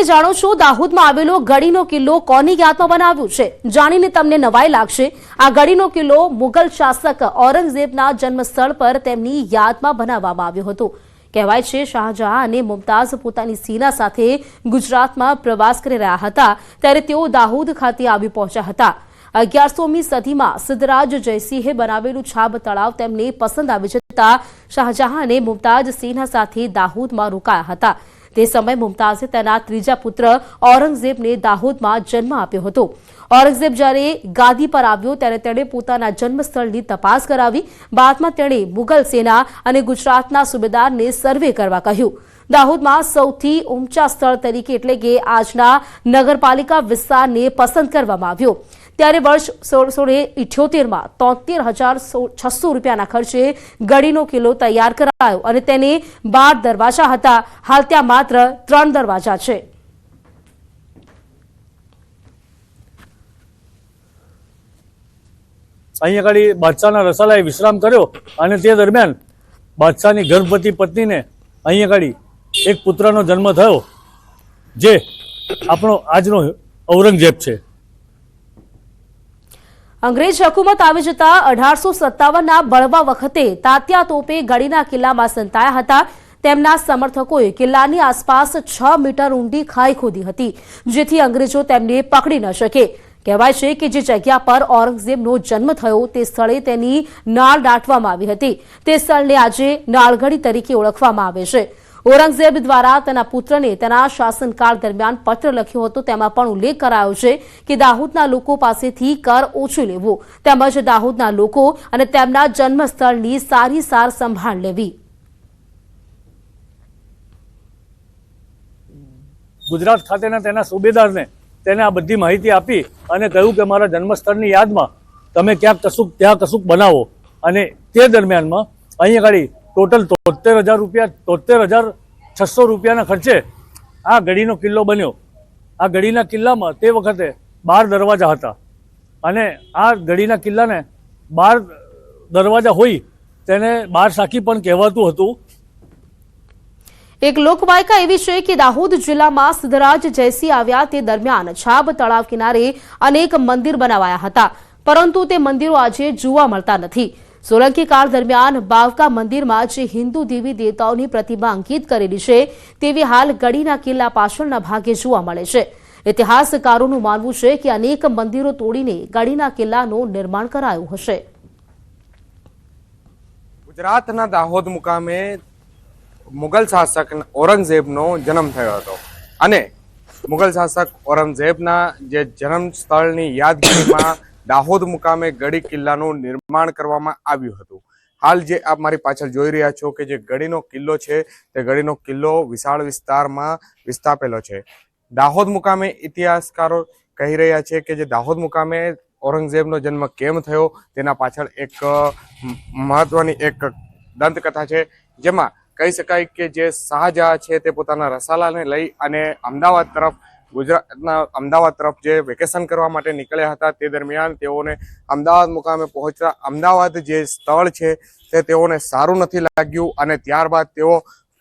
તમે જાણો છો, દાહોદમાં આવેલો ગડીનો કિલ્લો કોની યાદમાં બનાવ્યું છે? જાણીને તમને નવાઈ લાગશે. આ ગળીનો કિલ્લો મુગલ શાસક ઔરંગઝેબના જન્મસ્થળ પર તેમની યાદમાં બનાવવામાં આવ્યો હતો. કહેવાય છે, શાહજહાં અને મુમતાઝ પોતાની સેના સાથે ગુજરાતમાં પ્રવાસ કરી રહ્યા હતા, ત્યારે તેઓ દાહોદ ખાતે આવી પહોંચ્યા હતા. અગિયારસોમી સદીમાં સિદ્ધરાજ જયસિંહે બનાવેલું છાબ તળાવ તેમને પસંદ આવી જતા શાહજહાં અને મુમતાજ સેના સાથે દાહોદમાં રોકાયા હતા. તે સમયે મુમતાઝે તેના ત્રીજા પુત્ર ઔરંગઝેબને દાહોદમાં જન્મ આપ્યો હતો. ઔરંગઝેબ જ્યારે ગાદી પર આવ્યો, ત્યારે તેણે પોતાના જન્મસ્થળની તપાસ કરાવી. બાદમાં તેણે મુગલ સેના અને ગુજરાતના સુબેદારને સર્વે કરવા કહ્યું. દાહોદમાં સૌથી ઊંચા સ્થળ તરીકે એટલે કે આજના નગરપાલિકા વિસ્તારને પસંદ કરવામાં આવ્યો. ત્યારે વર્ષ સોળસો ઇઠ્યોતેરમાં તોતેર હજાર છસો રૂપિયાના ખર્ચે ગડીનો કિલ્લો તૈયાર કરાયો અને તેને બાર દરવાજા હતા. હાલ ત્યાં માત્ર ત્રણ દરવાજા છે. અહીં આગળ બાદશાહના રસાલાએ વિશ્રામ કર્યો અને તે દરમિયાન બાદશાહની ગર્ભવતી પત્નીને અહીં આગળ એક પુત્રનો જન્મ થયો, જે આપણો આજનો ઔરંગઝેબ છે. અંગ્રેજ હકુમત આવી જતા અઢારસો સત્તાવનના બળવા વખતે તાત્યા તોપે ગળીના કિલ્લામાં સંતાયા હતા. તેમના સમર્થકોએ કિલ્લાની આસપાસ છ મીટર ઊંડી ખાઈ ખોદી હતી, જેથી અંગ્રેજો તેમને પકડી ન શકે. કહેવાય છે કે જે જગ્યા પર ઔરંગઝેબનો જન્મ થયો તે સ્થળે તેની નાળ દાટવામાં આવી હતી. તે સ્થળને આજે નાળગઢી તરીકે ઓળખવામાં આવે છે. ઔરંગઝેબ દ્વારા તેના પુત્રને તેના શાસનકાળ દરમિયાન પત્ર લખ્યો હતો. તેમાં પણ ઉલ્લેખ કરાયો છે કે દાહોદના લોકો પાસેથી કર ઓછું લેવો તેમજ દાહોદના લોકો અને તેમના જન્મસ્થળની સારી સાર સંભાળ લેવી. ગુજરાત ખાતેના તેના સુબેદારને તેને આ બધી માહિતી આપી અને કહ્યું કે મારા જન્મસ્થળની યાદમાં તમે ક્યાંક કશુંક, ત્યાં કશુંક બનાવો. અને તે દરમિયાનમાં અહીંયા આગળ ટોટલ તોતેર હજાર રૂપિયા તોતેર હજાર છસો રૂપિયાના ખર્ચે આ ગઢીનો કિલ્લો બન્યો. આ ગઢીના કિલ્લામાં તે વખતે બાર દરવાજા હતા. અને આ ગઢીના કિલ્લાને બાર દરવાજા હોય તેને બાર સાખી પણ કહેવાતું હતું. એક લોકવાયકા એવી છે કે દાહોદ જિલ્લામાં સિદ્ધરાજ જયસિંહ આવ્યા તે દરમિયાન છાબ તળાવ કિનારે અનેક મંદિર બનાવાયા હતા. પરંતુ તે મંદિરો આજે જોવા મળતા નથી. સોલંકી કાળ દરમિયાન બાવકા મંદિરમાં જે હિન્દુ દેવી દેવતાઓની પ્રતિમા અંકિત કરેલી છે તેવી હાલ ગઢીના કિલ્લા પાછળના ભાગે જોવા મળે છે. ઇતિહાસકારોનું માનવું છે કે અનેક મંદિરો તોડીને ગડીના કિલ્લાનું નિર્માણ કરાયું હશે. ગુજરાતના દાહોદ મુકામે મુગલ શાસક ઔરંગઝેબનો જન્મ થયો હતો. અને મુગલ શાસક ઔરંગઝેબના જે જન્મ સ્થળની યાદગીરીમાં દાહોદ મુકામે ગડી કિલ્લાનું નિર્માણ કરવામાં આવ્યું હતું. હાલ જે આપ મારી પાછળ જોઈ રહ્યા છો કે જે ગડીનો કિલ્લો છે, તે ગડીનો કિલ્લો વિશાળ વિસ્તારમાં વિસ્થાપેલો છે. દાહોદ મુકામે ઇતિહાસકારો કહી રહ્યા છે કે જે દાહોદ મુકામે ઔરંગઝેબનો જન્મ કેમ થયો, તેના પાછળ એક મહત્વની એક દંતકથા છે. જેમાં કહી શકાય કે જે શાહજહાં છે તે પોતાના રસાલાને લઈ અને અમદાવાદ તરફ ગુજરાતના અમદાવાદ તરફ જે વેકેશન કરવા માટે નીકળ્યા હતા તે દરમિયાન તેઓને અમદાવાદ મુકામે પહોંચતા અમદાવાદ જે સ્થળ છે તે તેઓને સારું નથી લાગ્યું અને ત્યારબાદ તેઓ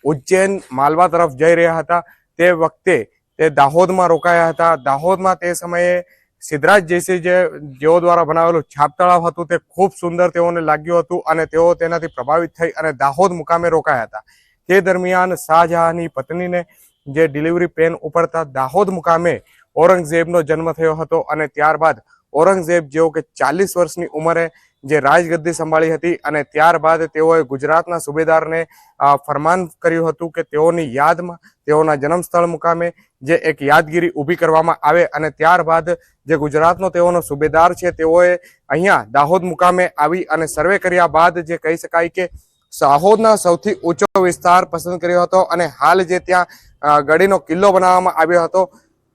ઉજ્જૈન માલવા તરફ જઈ રહ્યા હતા. તે વખતે તે દાહોદમાં રોકાયા હતા. દાહોદમાં તે સમયે સિદ્ધરાજ જયસિંહ જે જેઓ દ્વારા બનાવેલું છાપ તળાવ હતું તે ખૂબ સુંદર તેઓને લાગ્યું હતું અને તેઓ તેનાથી પ્રભાવિત થઈ અને દાહોદ મુકામે રોકાયા હતા. તે દરમિયાન શાહજહાંની પત્નીને જે ડિલિવરી પેન ઉપડતા દાહોદ મુકામે ઔરંગઝેબનો જન્મ થયો હતો અને ત્યારબાદ ઔરંગઝેબ જેઓ કે ચાલીસ વર્ષની ઉંમરે જે રાજગદ્દી સંભાળી હતી અને ત્યારબાદ તેઓએ ગુજરાતના સુબેદારને ફરમાન કર્યું હતું કે તેઓની યાદમાં, તેઓના જન્મસ્થળ મુકામે જે એક યાદગીરી ઊભી કરવામાં આવે અને ત્યારબાદ જે ગુજરાતનો તેઓનો સુબેદાર છે તેઓએ અહીંયા દાહોદ મુકામે આવી અને સર્વે કર્યા બાદ જે કહી શકાય કે દાહોદના સૌથી ઊંચો વિસ્તાર પસંદ કર્યો હતો અને હાલ જે ત્યાં ગઢીનો કિલ્લો બનાવવામાં આવ્યો હતો.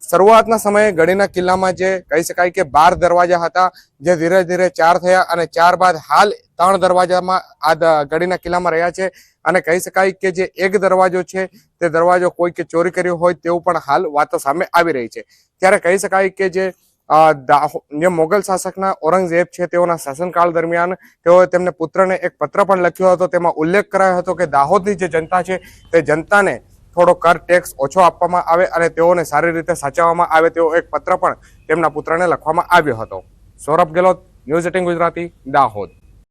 શરૂઆતના સમયે ગઢીના કિલ્લામાં જે કહી શકાય કે બાર દરવાજા હતા, જે ધીરે ધીરે ચાર થયા અને ચાર બાદ હાલ ત્રણ દરવાજામાં આ ગડીના કિલ્લામાં રહ્યા છે. અને કહી શકાય કે જે એક દરવાજો છે, તે દરવાજો કોઈ કે ચોરી કર્યો હોય તેવું પણ હાલ વાતો સામે આવી રહી છે. ત્યારે કહી શકાય કે જે જે મોગલ શાસકના ઔરંગઝેબ છે, તેઓના શાસનકાળ દરમિયાન તેઓએ તેમને પુત્રને એક પત્ર પણ લખ્યો હતો. તેમાં ઉલ્લેખ કરાયો હતો કે દાહોદની જે જનતા છે, તે જનતાને થોડો કર ટેક્સ ઓછો આપવામાં આવે અને તેઓને સારી રીતે સાચવવામાં આવે તેવો એક પત્ર પણ તેમના પુત્રને લખવામાં આવ્યો હતો. Saurabh Gelot news eighteen Gujarati, Dahod.